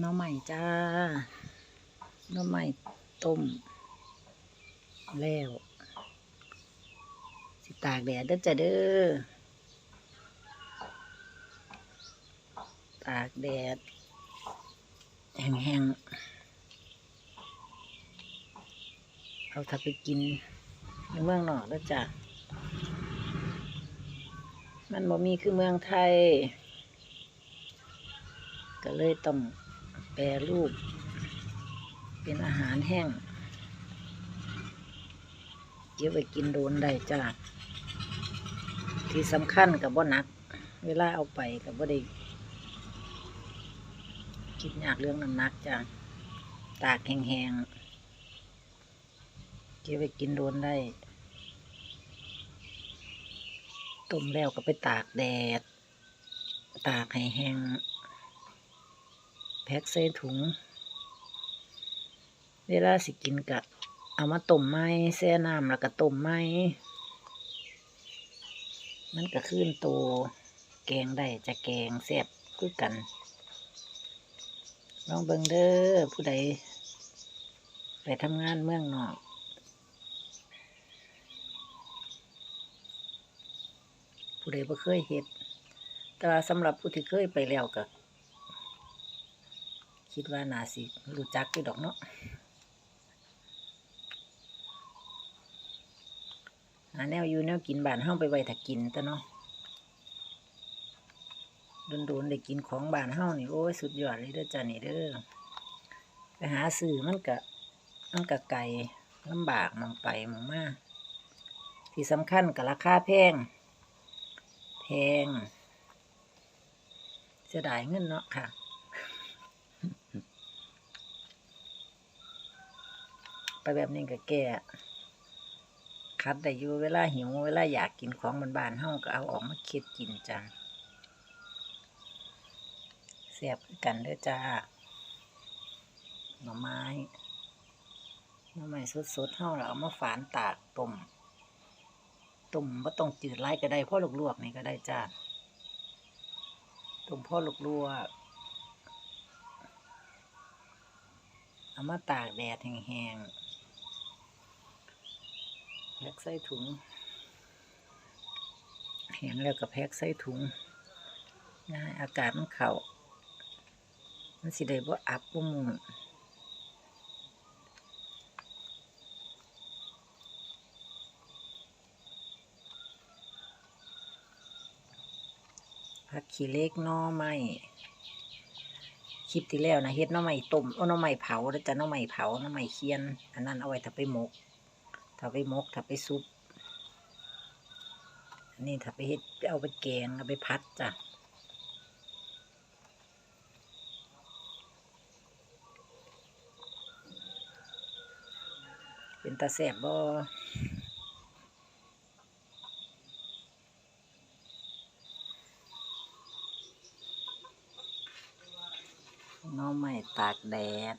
หน้อใหม่จ้าหน้อใหม่ต้ม แล้ว สิตากแดดเด้อจ้ะเด้อตากแดด แห้งๆเอาถ้าไปกินในเมืองนอกแล้วจ้ะมันบ่มีคือเมืองไทย ก็เลยต้อง แปรรูป เป็นอาหารแห้ง เก็บไว้กินโดนได้จ้าที่สำคัญกับบ่หนัก เวลาเอาไปกับบ่ได้คิดยากเรื่องน้ำหนักจ้าตากแห้งๆ เก็บไว้กินโดนได้ ต้มแล้วก็ไปตากแดด ตากให้แห้ง แพ็คใส่ถุง เวลาสิกินกะเอามาต้มไหมแช่น้ำแล้วก็ต้มไหมมันก็ขึ้นโตวแกงได้จะแกงแซ่บคือกัน ลองเบิ่งเด้อผู้ใดไปทำงานเมืองนอกผู้ใดบ่เคยเฮ็ดแต่ว่าสำหรับผู้ที่เคยไปแล้วก็ คิดว่าน่าสิรู้จักอยู่ดอกเนาะหาแนวอยู่แนวกินบ้านเฮาไปไว้ถ้ากินแต่เนาะโดนๆได้กินของบ้านเฮานี่โอ้ยสุดยอดเลยเด้อจ้านี่เด้อไปหาซื้อมันก็มันก็ไกลลำบากมองไปมองมาที่สำคัญก็ราคาแพง แพงเสียดายเงินเนาะค่ะ ไป แบบนี้ก็แก่คัดได้อยู่เวลาหิวเวลาอยากกินของบานๆเฮาก็เอาออกมาเค็ดกินจ้าเสียบกันเด้อจ้าหน่อไม้หน่อไม้สดๆเฮาเราเอามาฝานตากต้มต้มบ่ต้องจืดไรก็ได้พ่อลวกๆนี่ก็ได้จ้าต้มพ่อลวกๆเอามาตากแดดแห้งๆ แพ็กใส่ถุงแห้งแล้วก็แพ็กใส่ถุงนะอากาศมันเข่ามันสิได้บ่อับบ่มุงผักขี้เล็กน่อไม้คลิปที่แล้วนะเฮ็ดน่อไม้ต้มโอ้น่อไม้เผาแล้วจะน่อไม้เผาน่อไม้เคียน อันนั้นเอาไว้ถ้าไปหมก ถ้าไปมกถ้าไปซุปอันนี้ถ้าไปเฮ็ดเอาไปแกงเอาไปพัดจ้ะเป็นตาแสบบ่น้องใหม่ตากแดด